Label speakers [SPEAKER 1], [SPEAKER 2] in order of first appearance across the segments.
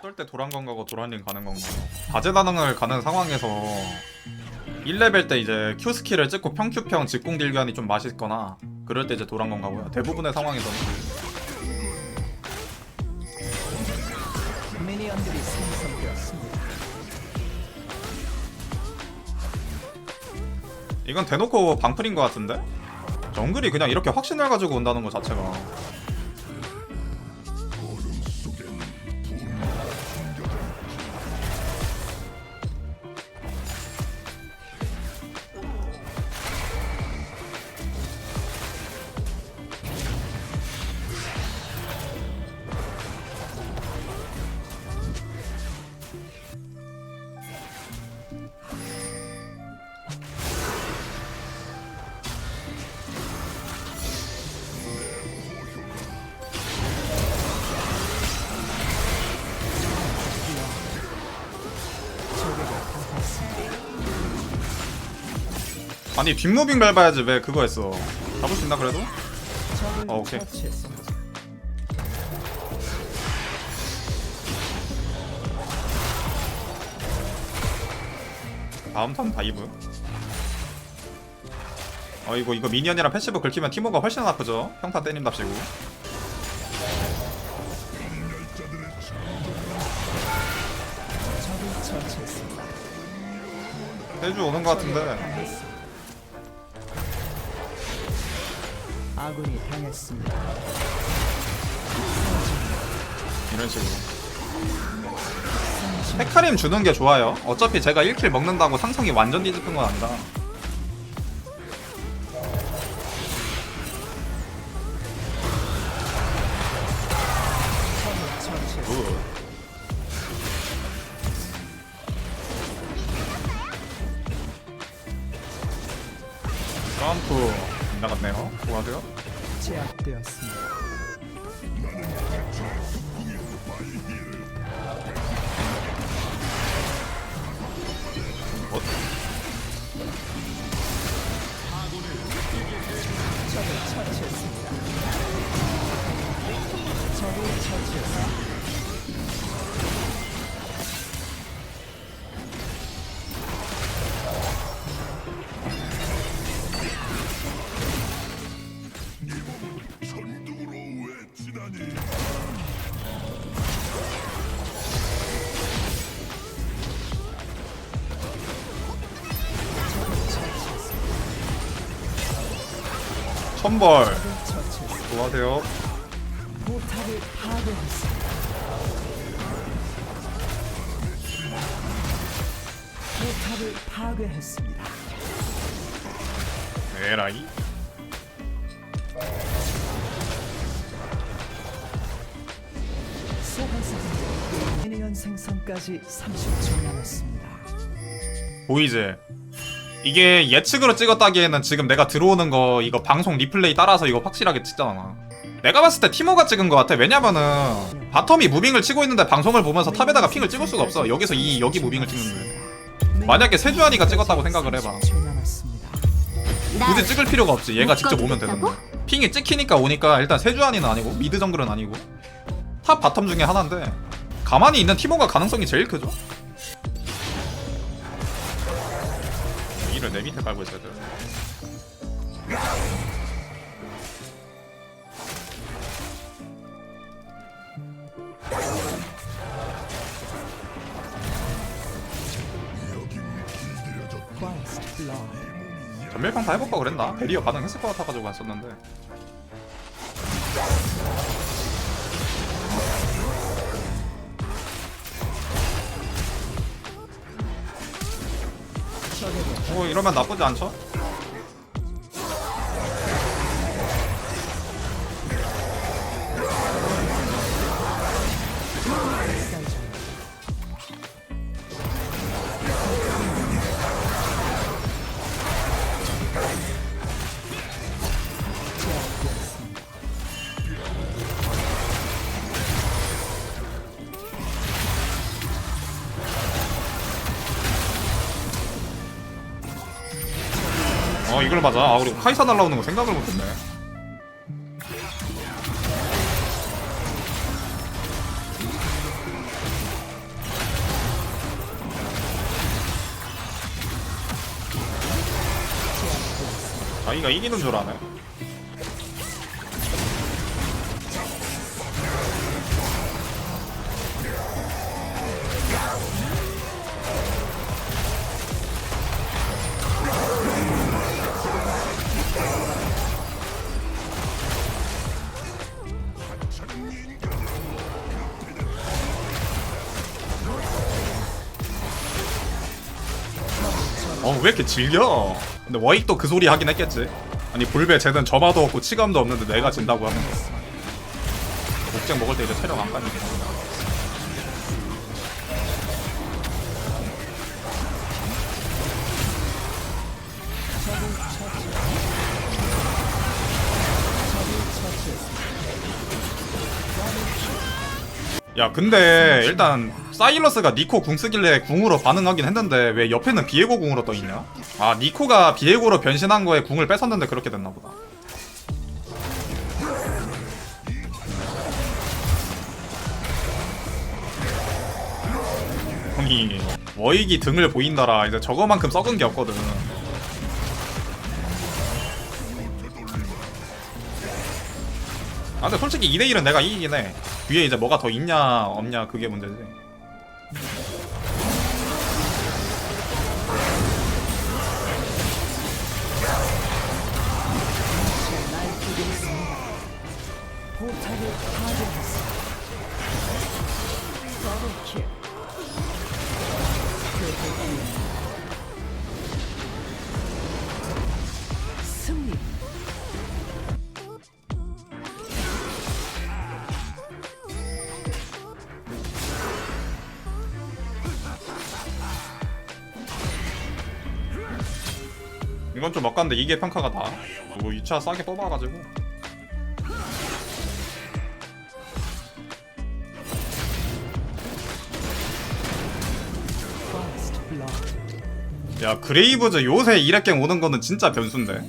[SPEAKER 1] 어떨 때 도란건 가고 도란링 가는 건가 다재다능을 가는 상황에서 1레벨 때 이제 Q 스킬을 찍고 평큐평 직공 딜견이 좀 맛있거나 그럴 때 이제 도란건 가고요 대부분의 상황에서는
[SPEAKER 2] 미니언들이 생성되었습니다.
[SPEAKER 1] 이건 대놓고 방풀인 것 같은데? 정글이 그냥 이렇게 확신을 가지고 온다는 것 자체가 아니 뒷무빙 밟아야지 왜 그거 했어? 잡을 수 있나 그래도? 어, 오케이. 다음 턴 다이브 어 이거 이거 미니언이랑 패시브 긁히면 티모가 훨씬 아프죠? 평타 때린답시고. 해주 오는 것 같은데
[SPEAKER 2] 아군이 당했습니다.
[SPEAKER 1] 이런 식으로. 헤카림 주는 게 좋아요. 어차피 제가 1킬 먹는다고 상성이 완전 뒤집힌 건 아니라
[SPEAKER 2] 처 처치했습니다.
[SPEAKER 1] 좋아하세요?
[SPEAKER 2] 포탑을 파괴했습니다.
[SPEAKER 1] 에라이
[SPEAKER 2] 소환사 미니언 생성까지 30초 남았습니다.
[SPEAKER 1] 보이지? 이게 예측으로 찍었다기에는 지금 내가 들어오는 거 이거 방송 리플레이 따라서 이거 확실하게 찍잖아 내가 봤을 때 티모가 찍은 것 같아 왜냐면은 바텀이 무빙을 치고 있는데 방송을 보면서 탑에다가 핑을 찍을 수가 없어 여기서 이 여기 무빙을 찍는데 만약에 세주환이가 찍었다고 생각을 해봐.
[SPEAKER 2] 30초 남았습니다.
[SPEAKER 1] 굳이 찍을 필요가 없지 얘가 직접 오면 되는데? 핑이 찍히니까 오니까 일단 세주환이는 아니고 미드 정글은 아니고 탑 바텀 중에 하나인데 가만히 있는 티모가 가능성이 제일 크죠 이를 내 밑에 깔고 있어야 돼. 전멸평 다 해볼까 그랬나? 베리어 가능했을 것 같아가지고 안 썼는데
[SPEAKER 2] 적에게
[SPEAKER 1] 뭐 이러면 나쁘지 않죠? 어, 이걸 맞아. 아 그리고 카이사 날라오는 거 생각을 못했네. 자기가 이기는 줄 아네. 어왜 이렇게 질겨? 근데 워익도 그 소리 하긴 했겠지. 아니 볼베 쟤는 점화도 없고 치감도 없는데 내가 진다고 거. 목장 먹을 때 이제 체력 안 가니까. 야 근데 일단 사일러스가 니코 궁 쓰길래 궁으로 반응하긴 했는데 왜 옆에는 비에고 궁으로 떠 있냐? 아 니코가 비에고로 변신한 거에 궁을 뺏었는데 그렇게 됐나 보다. 형이 워익이 등을 보인다라 이제 저거만큼 썩은 게 없거든. 아 근데 솔직히 2대1은 내가 이기긴 해. 뒤에 이제 뭐가 더 있냐 없냐 그게 문제지 이건 좀 엇간데 이게 평가가 다. 뭐 2차 싸게 뽑아가지고. 야 그레이브즈 요새 1회갱 오는 거는 진짜 변수인데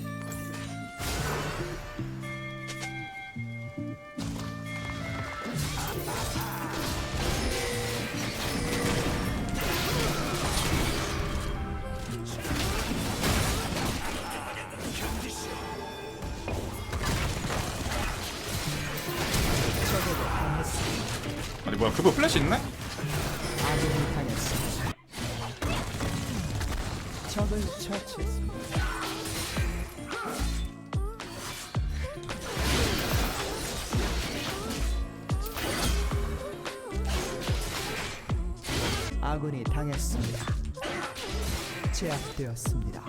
[SPEAKER 2] 적을 처치했습니다. 아군이 당했습니다. 제압되었습니다.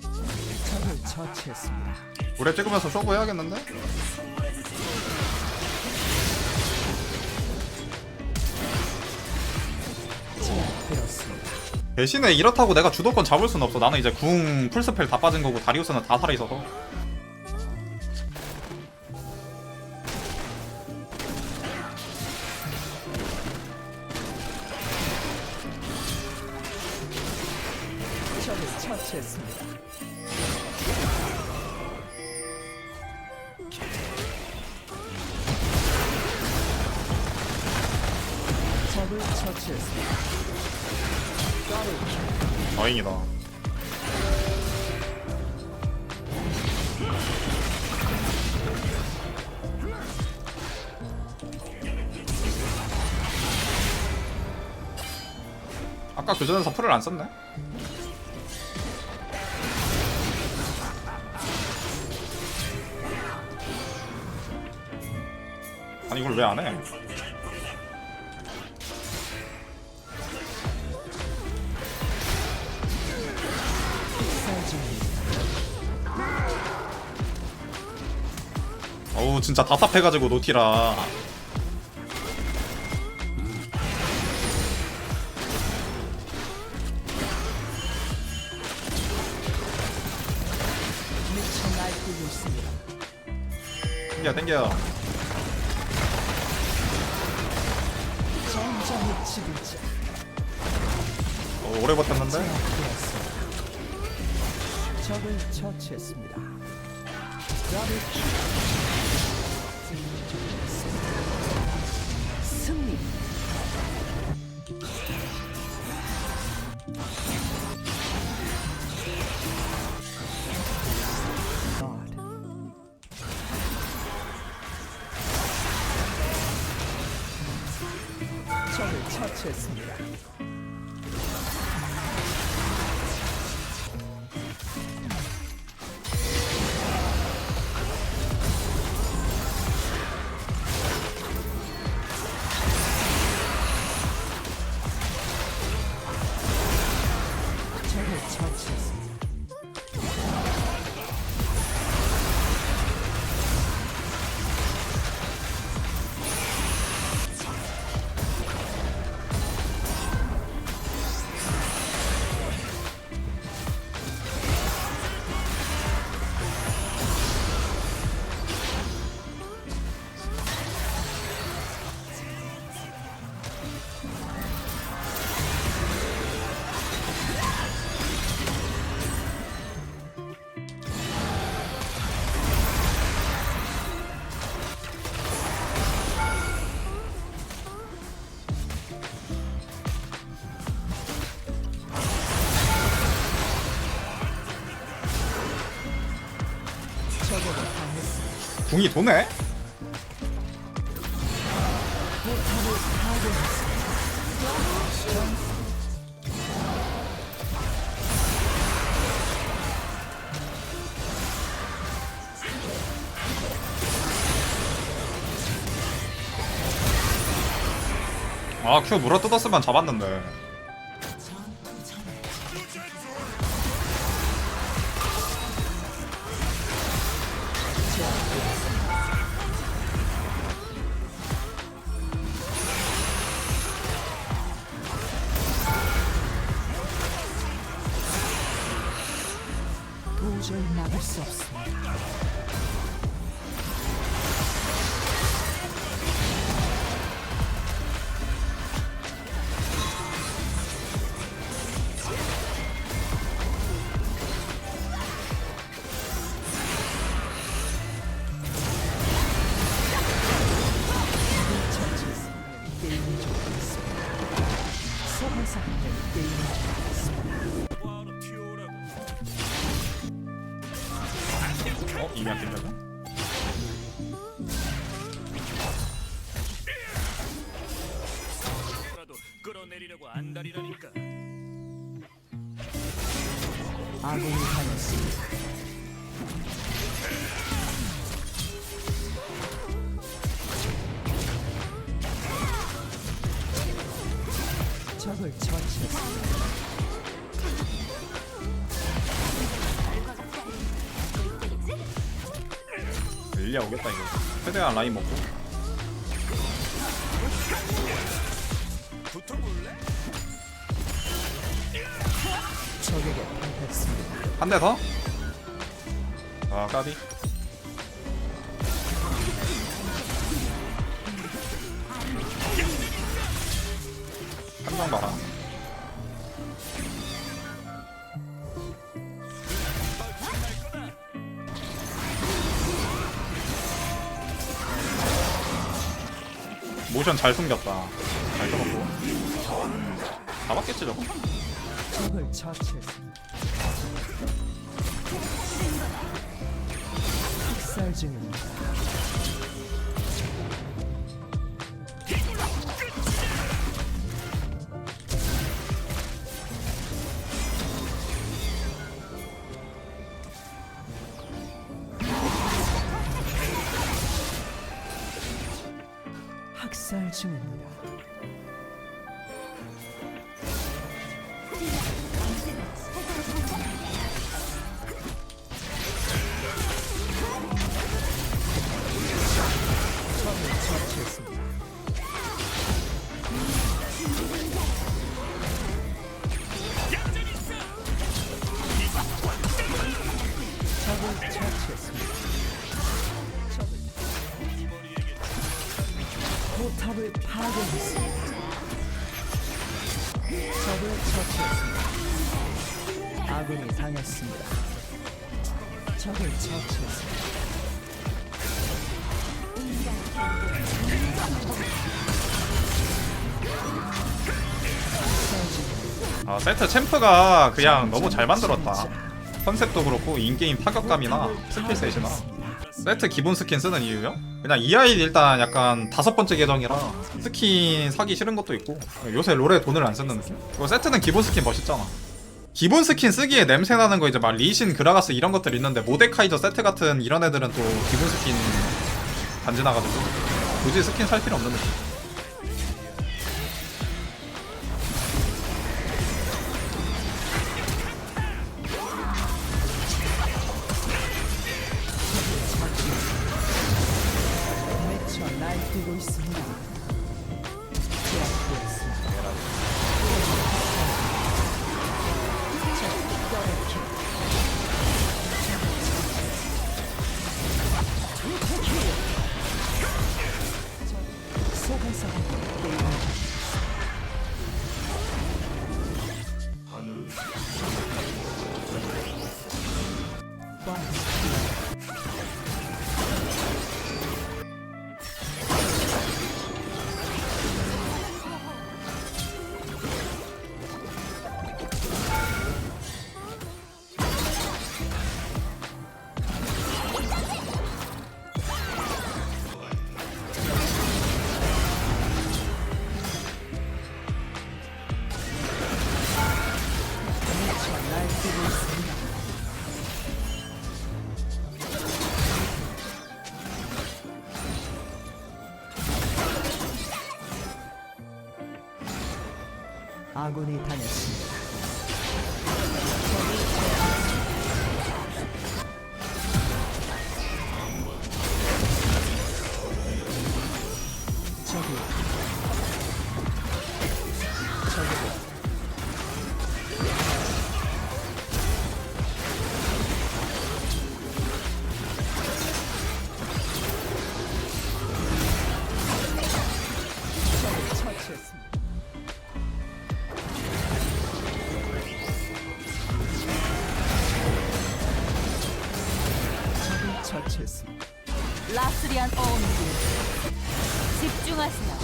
[SPEAKER 2] 적을 처치했습니다.
[SPEAKER 1] 우리 찍으면서 쇼부 해야겠는데? 대신에 이렇다고 내가 주도권 잡을 순 없어 나는 이제 궁 풀스펠 다 빠진 거고 다리우스는 다 살아있어서
[SPEAKER 2] 적을 처치했습니다. 적을 처치했습니다.
[SPEAKER 1] 다행이다 아까 교전에서 풀을 안 썼네? 아니 이걸 왜 안 해? 어우 진짜 답답해가지고 노티라. 땡겨 땡겨. 어, 오래 버텼는데?
[SPEAKER 2] 적을 처치했습니다. 적을 처치했습니다.
[SPEAKER 1] 궁이 도네?
[SPEAKER 2] 포탑을 파괴했습니다.
[SPEAKER 1] 아큐 물어 뜯었으면 잡았는데
[SPEAKER 2] 도저히 막을 수 없습니다. 처치했습니다.
[SPEAKER 1] 어? 이미 안 된다고?
[SPEAKER 3] 라도 끌어내리려고 안달이라니까.
[SPEAKER 2] 아군이 당했습니다. 적을 처치했습니다.
[SPEAKER 1] 릴리아 오겠다 이거 최대한 라인 먹고. 한 대 더? 아 까비 한장 봐라 모션 잘 숨겼다. 잘 잡았고. 잡았겠지 저거
[SPEAKER 2] 아
[SPEAKER 1] 세트 챔프가 그냥 너무 잘 만들었다 컨셉도 그렇고 인게임 타격감이나 스킬 셋이나 세트 기본 스킨 쓰는 이유요? 그냥 이 아이 일단 약간 다섯 번째 계정이라 스킨 사기 싫은 것도 있고 요새 롤에 돈을 안 쓰는 느낌? 그리고 세트는 기본 스킨 멋있잖아 기본 스킨 쓰기에 냄새 나는 거 이제 막 리신, 그라가스 이런 것들 있는데 모데카이저 세트 같은 이런 애들은 또 기본 스킨 단지 나가지고 굳이 스킨 살 필요 없는 느낌
[SPEAKER 2] 아군이 당했습니다. 처치했습니다.
[SPEAKER 4] 라스리안 어운드 집중하세요.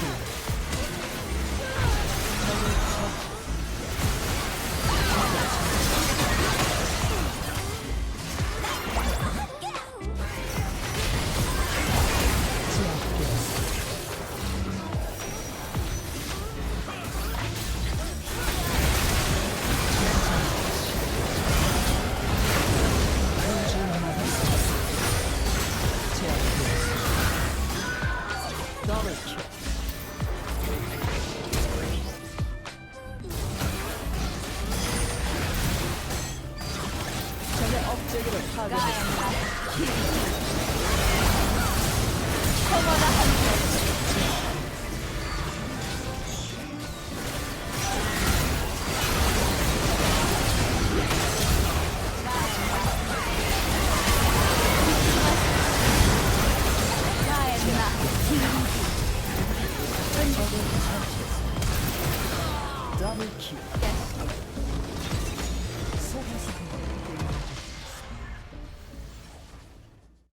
[SPEAKER 2] 더블 파괴